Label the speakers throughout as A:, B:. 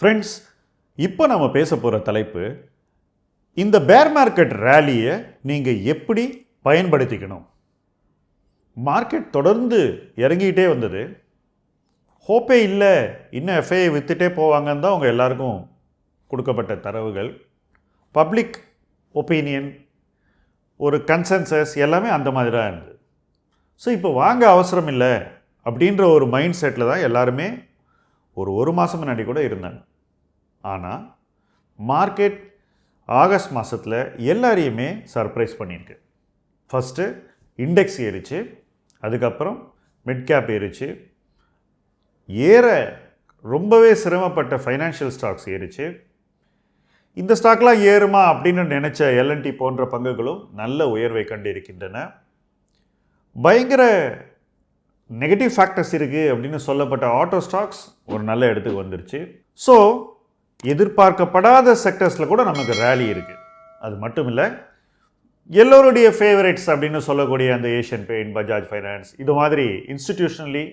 A: Friends இப்போ நம்ம பேச போகிற தலைப்பு இந்த பேர் மார்க்கெட் ரேலியை நீங்கள் எப்படி பயன்படுத்திக்கணும்? மார்க்கெட் தொடர்ந்து இறங்கிக்கிட்டே வந்தது. ஹோப்பே இல்லை இன்னும் எஃப்ஐ விற்றுட்டே போவாங்கன்னு தான் அவங்க எல்லாருக்கும் கொடுக்கப்பட்ட தரவுகள். பப்ளிக் ஒப்பீனியன் ஒரு கன்சென்சஸ் எல்லாமே அந்த மாதிரி தான் இருந்தது. ஸோ இப்போ வாங்க அவசரம் இல்லை அப்படின்ற ஒரு மைண்ட் செட்டில் தான் எல்லாருமே ஒரு ஒரு மாதம் முன்னாடி கூட இருந்தாங்க ஆனால் மார்க்கெட் ஆகஸ்ட் மாதத்தில் எல்லாரையுமே சர்ப்ரைஸ் பண்ணியிருக்கு ஃபஸ்ட்டு இண்டெக்ஸ் ஏறிச்சு அதுக்கப்புறம் மிட் கேப் ஏறிச்சு ஏற ரொம்பவே சிரமப்பட்ட ஃபைனான்ஷியல் ஸ்டாக்ஸ் ஏறிச்சு. இந்த ஸ்டாக்லாம் ஏறுமா அப்படின்னு நினச்ச எல்என்டி போன்ற பங்குகளும் நல்ல உயர்வை கண்டிருக்கின்றன. பயங்கர நெகட்டிவ் ஃபேக்டர்ஸ் இருக்குது அப்படின்னு சொல்லப்பட்ட ஆட்டோ ஸ்டாக்ஸ் ஒரு நல்ல இடத்துக்கு வந்துருச்சு. ஸோ எதிர்பார்க்கப்படாத செக்டர்ஸில் கூட நமக்கு ரேலி இருக்குது அது மட்டும் இல்லை எல்லோருடைய ஃபேவரட்ஸ் அப்படின்னு சொல்லக்கூடிய அந்த ஏஷியன் பெயிண்ட் பஜாஜ் ஃபைனான்ஸ் இது மாதிரி இன்ஸ்டிடியூஷனலி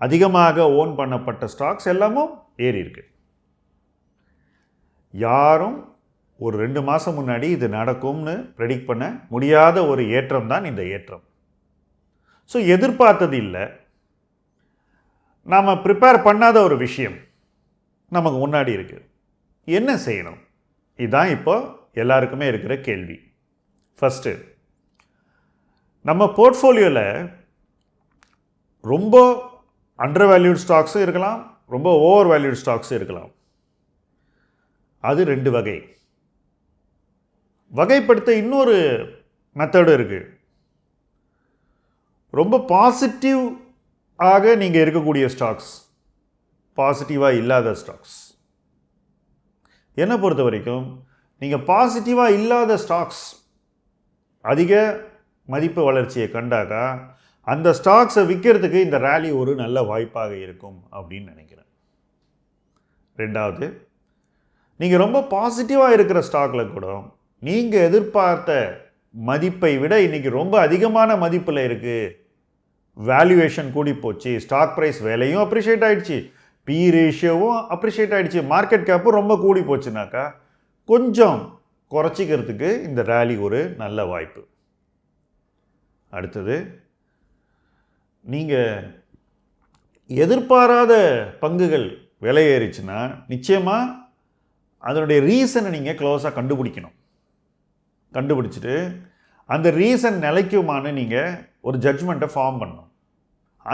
A: அதிகமாக ஓன் பண்ணப்பட்ட ஸ்டாக்ஸ் எல்லாமும் ஏறி இருக்கு. யாரும் ஒரு ரெண்டு மாதம் முன்னாடி இது நடக்கும்னு ப்ரெடிக்ட் பண்ண முடியாத ஒரு ஏற்றம் தான் இந்த ஏற்றம். ஸோ எதிர்பார்த்தது இல்லை. நாம் ப்ரிப்பேர் பண்ணாத ஒரு விஷயம் நமக்கு முன்னாடி இருக்குது என்ன செய்யணும்? இதுதான் இப்போ எல்லாருக்குமே இருக்கிற கேள்வி. ஃபஸ்ட்டு நம்ம போர்ட்ஃபோலியோவில் ரொம்ப அண்டர் வேல்யூட் ஸ்டாக்ஸும் இருக்கலாம் ரொம்ப ஓவர் வேல்யூட் ஸ்டாக்ஸும் இருக்கலாம். அது ரெண்டு வகை. வகைப்படுத்த இன்னொரு மெத்தடு இருக்குது ரொம்ப பாசிட்டிவ் ஆக நீங்கள் இருக்கக்கூடிய ஸ்டாக்ஸ் பாசிட்டிவாக இல்லாத ஸ்டாக்ஸ் என்னை பொறுத்த வரைக்கும் நீங்கள் பாசிட்டிவாக இல்லாத ஸ்டாக்ஸ் அதிக மதிப்பு வளர்ச்சியை கண்டாக்கா அந்த ஸ்டாக்ஸை விற்கிறதுக்கு இந்த ரேலி ஒரு நல்ல வாய்ப்பாக இருக்கும் அப்படின்னு நினைக்கிறேன். ரெண்டாவது நீங்கள் ரொம்ப பாசிட்டிவாக இருக்கிற ஸ்டாக்கில் கூட நீங்கள் எதிர்பார்த்த மதிப்பை விட இன்றைக்கி ரொம்ப அதிகமான மதிப்பில் இருக்குது வேல்யூவேஷன் கூடி போச்சு ஸ்டாக் ப்ரைஸ் விலையும் அப்ரிஷியேட் ஆகிடுச்சு பி ரேஷியோவும் அப்ரிஷியேட் ஆகிடுச்சு மார்க்கெட் கேப்பும் ரொம்ப கூடி போச்சுனாக்கா கொஞ்சம் குறைச்சிக்கிறதுக்கு இந்த ரேலி ஒரு நல்ல வாய்ப்பு. அடுத்தது நீங்கள் எதிர்பாராத பங்குகள் விலையேறிச்சுன்னா நிச்சயமாக அதனுடைய ரீசனை நீங்கள் க்ளோஸாக கண்டுபிடிக்கணும். கண்டுபிடிச்சிட்டு அந்த ரீசன் நிலைக்குமான்னு நீங்கள் ஒரு ஜட்ஜ்மெண்ட்டை ஃபார்ம் பண்ணணும்.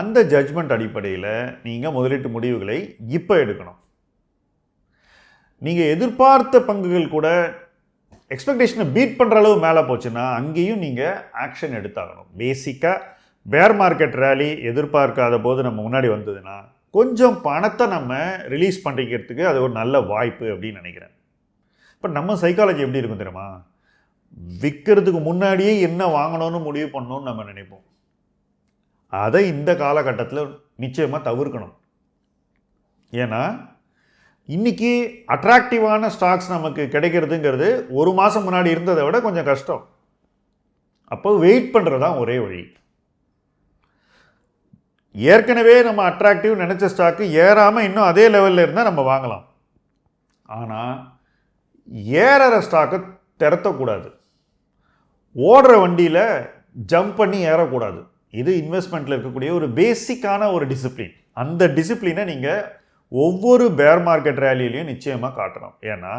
A: அந்த ஜட்ஜ்மெண்ட் அடிப்படையில் நீங்கள் முதலீட்டு முடிவுகளை இப்போ எடுக்கணும். நீங்கள் எதிர்பார்த்த பங்குகள் கூட எக்ஸ்பெக்டேஷனை பீட் பண்ணுற அளவு மேலே போச்சுன்னா அங்கேயும் நீங்கள் ஆக்ஷன் எடுத்தாகணும். பேசிக்காக பேர் மார்க்கெட் ரேலி எதிர்பார்க்காத போது நம்ம முன்னாடி வந்ததுன்னா கொஞ்சம் பணத்தை நம்ம ரிலீஸ் பண்ணிக்கிறதுக்கு அது ஒரு நல்ல வாய்ப்பு அப்படின்னு நினைக்கிறேன். இப்போ நம்ம சைக்காலஜி எப்படி இருக்கும் தெரியுமா? விற்கிறதுக்கு முன்னாடியே என்ன வாங்கணும்னு முடிவு பண்ணணும்னு நம்ம நினைப்போம். அதை இந்த காலகட்டத்தில் நிச்சயமாக தவிர்க்கணும். ஏன்னா இன்றைக்கி அட்ராக்டிவான ஸ்டாக்ஸ் நமக்கு கிடைக்கிறதுங்கிறது ஒரு மாதம் முன்னாடி இருந்ததை விட கொஞ்சம் கஷ்டம். அப்போ வெயிட் பண்ணுறது தான் ஒரே வழி. ஏற்கனவே நம்ம அட்ராக்டிவ் நினச்ச ஸ்டாக்கு ஏறாமல் இன்னும் அதே லெவலில் இருந்தால் நம்ம வாங்கலாம். ஆனால் ஏறுற ஸ்டாக்கை திறத்தக்கூடாது. ஓடுற வண்டியில் ஜம்ப் பண்ணி ஏறக்கூடாது. இது இன்வெஸ்ட்மெண்ட்டில் இருக்கக்கூடிய ஒரு பேசிக்கான ஒரு டிசிப்ளின் அந்த டிசிப்ளினை நீங்கள் ஒவ்வொரு பேர் மார்க்கெட் ரேலியிலையும் நிச்சயமாக காட்டணும். ஏன்னா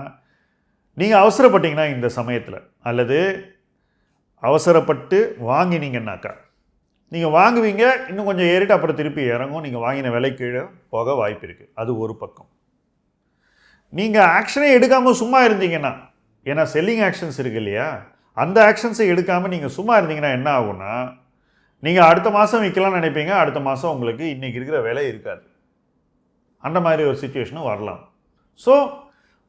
A: நீங்கள் அவசரப்பட்டீங்கன்னா இந்த சமயத்தில் அல்லது அவசரப்பட்டு வாங்கினீங்கன்னாக்கா நீங்கள் வாங்குவீங்க இன்னும் கொஞ்சம் ஏறிட்டு அப்புறம் திருப்பி இறங்கும் நீங்கள் வாங்கின விலை கீழே போக வாய்ப்பு இருக்குது அது ஒரு பக்கம். நீங்கள் ஆக்ஷனே எடுக்காமல் சும்மா இருந்தீங்கன்னா ஏன்னா செல்லிங் ஆக்ஷன்ஸ் இருக்கு இல்லையா? அந்த ஆக்ஷன்ஸை எடுக்காமல் நீங்கள் சும்மா இருந்தீங்கன்னா என்ன ஆகும்னா நீங்கள் அடுத்த மாதம் விற்கலாம்னு நினைப்பீங்க அடுத்த மாதம் உங்களுக்கு இன்றைக்கி இருக்கிற விலை இருக்காது. அந்த மாதிரி ஒரு சுச்சுவேஷனும் வரலாம். ஸோ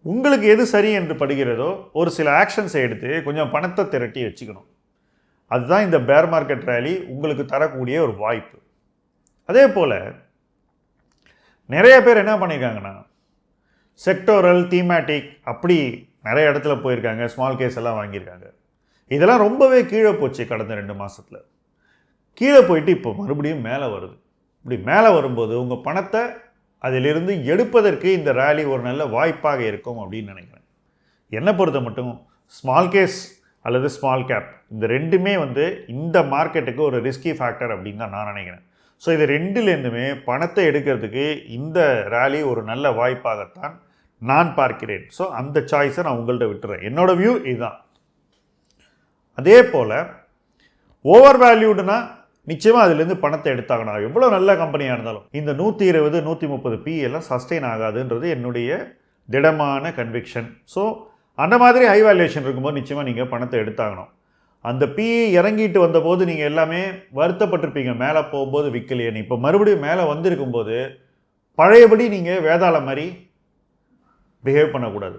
A: உங்களுக்கு எது சரி என்று படுகிறதோ ஒரு சில ஆக்ஷன்ஸை எடுத்து கொஞ்சம் பணத்தை திரட்டி வச்சுக்கணும். அதுதான் இந்த பேர் மார்க்கெட் ரேலி உங்களுக்கு தரக்கூடிய ஒரு வாய்ப்பு. அதே போல் நிறைய பேர் என்ன பண்ணியிருக்காங்கன்னா செக்டோரல் தீமேட்டிக் அப்படி நிறைய இடத்துல போயிருக்காங்க ஸ்மால் கேஸ் எல்லாம் வாங்கியிருக்காங்க. இதெல்லாம் ரொம்பவே கீழே போச்சு கடந்த ரெண்டு மாதத்தில் கீழே போயிட்டு இப்போ மறுபடியும் மேலே வருது. இப்படி மேலே வரும்போது உங்கள் பணத்தை அதிலிருந்து எடுப்பதற்கு இந்த ரேலி ஒரு நல்ல வாய்ப்பாக இருக்கும் அப்படின்னு நினைக்கிறேன். என்னை பொறுத்த மட்டும் ஸ்மால் கேஸ் அல்லது ஸ்மால் கேப் இந்த ரெண்டுமே வந்து இந்த மார்க்கெட்டுக்கு ஒரு ரிஸ்கி ஃபேக்டர் அப்படின்னு தான் நான் நினைக்கிறேன். ஸோ இது ரெண்டுலேருந்துமே பணத்தை எடுக்கிறதுக்கு இந்த ரேலி ஒரு நல்ல வாய்ப்பாகத்தான் நான் பார்க்கிறேன். ஸோ அந்த சாய்ஸை நான் உங்கள்கிட்ட விட்டுறேன். என்னோட வியூ இதுதான். அதே போல் ஓவர் வேல்யூடுனா நிச்சயமாக அதுலேருந்து பணத்தை எடுத்தாகணும். எவ்வளோ நல்ல கம்பெனியாக இருந்தாலும். இந்த நூற்றி இருபது நூற்றி முப்பது பி எல்லாம் சஸ்டெயின் ஆகாதுன்றது என்னுடைய திடமான கன்விக்ஷன் ஸோ அந்த மாதிரி ஹை வேல்யூஷன் இருக்கும்போது நிச்சயமாக நீங்கள் பணத்தை எடுத்தாகணும். அந்த பி இறங்கிட்டு வந்தபோது நீங்கள் எல்லாமே வருத்தப்பட்டிருப்பீங்க. மேலே போகும்போது விற்கலையேன்னு இப்போ மறுபடியும் மேலே வந்திருக்கும்போது பழையபடி நீங்கள் வேதாள மாதிரி பிஹேவ் பண்ணக்கூடாது.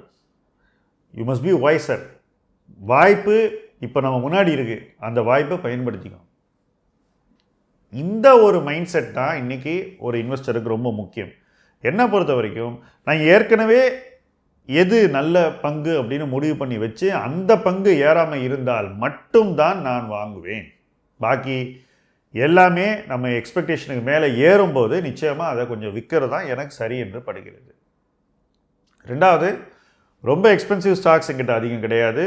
A: யூ மஸ்ட் பி வாய்ஸர் வாய்ப்பு இப்போ நம்ம முன்னாடி இருக்குது அந்த வாய்ப்பை பயன்படுத்திக்கணும். இந்த ஒரு மைண்ட் செட் தான் இன்றைக்கி ஒரு இன்வெஸ்டருக்கு ரொம்ப முக்கியம். என்னை பொறுத்த வரைக்கும் நான் ஏற்கனவே எது நல்ல பங்கு அப்படின்னு முடிவு பண்ணி வச்சு அந்த பங்கு ஏறாமல் இருந்தால் மட்டும்தான் நான் வாங்குவேன். பாக்கி எல்லாமே நம்ம எக்ஸ்பெக்டேஷனுக்கு மேலே ஏறும்போது நிச்சயமாக அதை கொஞ்சம் விற்கிறது தான் எனக்கு சரி என்று படுகிறது. ரெண்டாவது ரொம்ப எக்ஸ்பென்சிவ் ஸ்டாக்ஸ் எங்கிட்ட அதிகம் கிடையாது.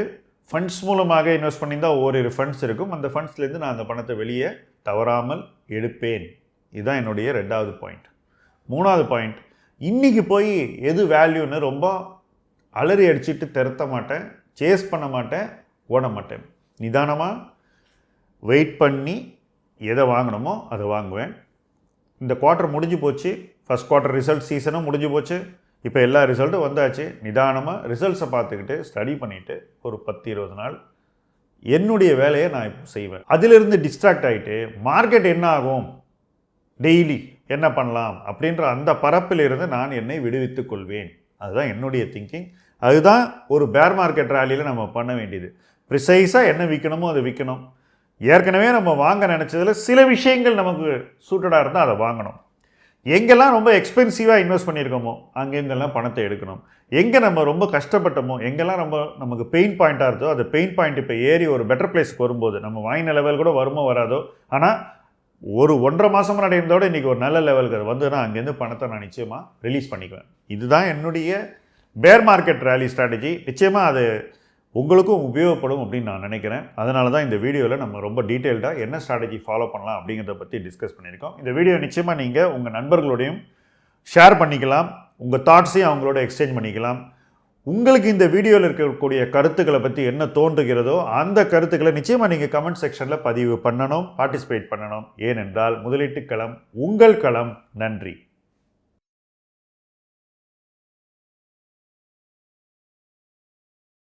A: ஃபண்ட்ஸ் மூலமாக இன்வெஸ்ட் பண்ணியிருந்தால் ஓரிரு ஃபண்ட்ஸ் இருக்கும். அந்த ஃபண்ட்ஸ்லேருந்து நான் அந்த பணத்தை வெளியே தவறாமல் எடுப்பேன். இதுதான் என்னுடைய ரெண்டாவது பாயிண்ட் மூணாவது பாயிண்ட் இன்றைக்கி போய் எது வேல்யூன்னு ரொம்ப அலறி அடிச்சுட்டு திரத்த மாட்டேன் சேஸ் பண்ண மாட்டேன் ஓட மாட்டேன். நிதானமாக வெயிட் பண்ணி எதை வாங்கணுமோ அதை வாங்குவேன். இந்த குவார்ட்டர் முடிஞ்சு போச்சு ஃபஸ்ட் குவார்ட்டர் ரிசல்ட் சீசனும் முடிஞ்சு போச்சு இப்போ எல்லா ரிசல்ட்டும் வந்தாச்சு. நிதானமாக ரிசல்ட்ஸை பார்த்துக்கிட்டு ஸ்டடி பண்ணிவிட்டு ஒரு பத்து இருபது நாள் என்னுடைய வேலையை நான் இப்போ செய்வேன். அதிலிருந்து டிஸ்ட்ராக்ட் ஆகிட்டு மார்க்கெட் என்ன ஆகும்? டெய்லி என்ன பண்ணலாம்? அப்படின்ற அந்த பரப்பிலிருந்து நான் என்னை விடுவித்துக் கொள்வேன். அதுதான் என்னுடைய திங்கிங் அதுதான் ஒரு பேர் மார்க்கெட் ரேலியில் நம்ம பண்ண வேண்டியது. ப்ரிசைஸாக என்ன விற்கணுமோ அதை விற்கணும் ஏற்கனவே நம்ம வாங்க நினச்சதில் சில விஷயங்கள் நமக்கு சூட்டடாக இருந்தால் அதை வாங்கணும். எங்கெல்லாம் ரொம்ப எக்ஸ்பென்சிவாக இன்வெஸ்ட் பண்ணியிருக்கோமோ அங்கேருந்தெல்லாம் பணத்தை எடுக்கணும். எங்கே நம்ம ரொம்ப கஷ்டப்பட்டோமோ எங்கெல்லாம் ரொம்ப நமக்கு பெயின் பாயிண்ட்டாக இருந்தோ அந்த பெயின் பாயிண்ட் இப்போ ஏறி ஒரு பெட்டர் பிளேஸ்க்கு வரும்போது நம்ம வாங்கின லெவல் கூட வருமோ வராதோ ஆனால் ஒரு ஒன்றரை மாதம் முன்னாடி இருந்தோட இன்றைக்கி ஒரு நல்ல லெவலுக்கு அது நான் அங்கேருந்து பணத்தை நான் நிச்சயமாக ரிலீஸ் பண்ணிக்குவேன். இதுதான் என்னுடைய பேர் மார்க்கெட் ரேலி ஸ்ட்ராட்டஜி நிச்சயமாக அது உங்களுக்கும் உபயோகப்படும் அப்படின்னு நான் நினைக்கிறேன். அதனால தான் இந்த வீடியோவில் நம்ம ரொம்ப டீட்டெயில்டாக என்ன ஸ்ட்ராட்டஜி ஃபாலோ பண்ணலாம் அப்படிங்கிறத பற்றி டிஸ்கஸ் பண்ணியிருக்கோம். இந்த வீடியோ நிச்சயமாக நீங்கள் உங்கள் நண்பர்களோடையும் ஷேர் பண்ணிக்கலாம். உங்கள் தாட்ஸையும் அவங்களோட எக்ஸ்சேஞ்ச் பண்ணிக்கலாம். உங்களுக்கு இந்த வீடியோவில் இருக்கக்கூடிய கருத்துக்களை பற்றி என்ன தோன்றுகிறதோ அந்த கருத்துக்களை நிச்சயமாக நீங்கள் கமெண்ட் செக்ஷனில் பதிவு பண்ணணும் பார்ட்டிசிபேட் பண்ணணும். ஏனென்றால் முதலீட்டு களம் உங்கள் களம். நன்றி.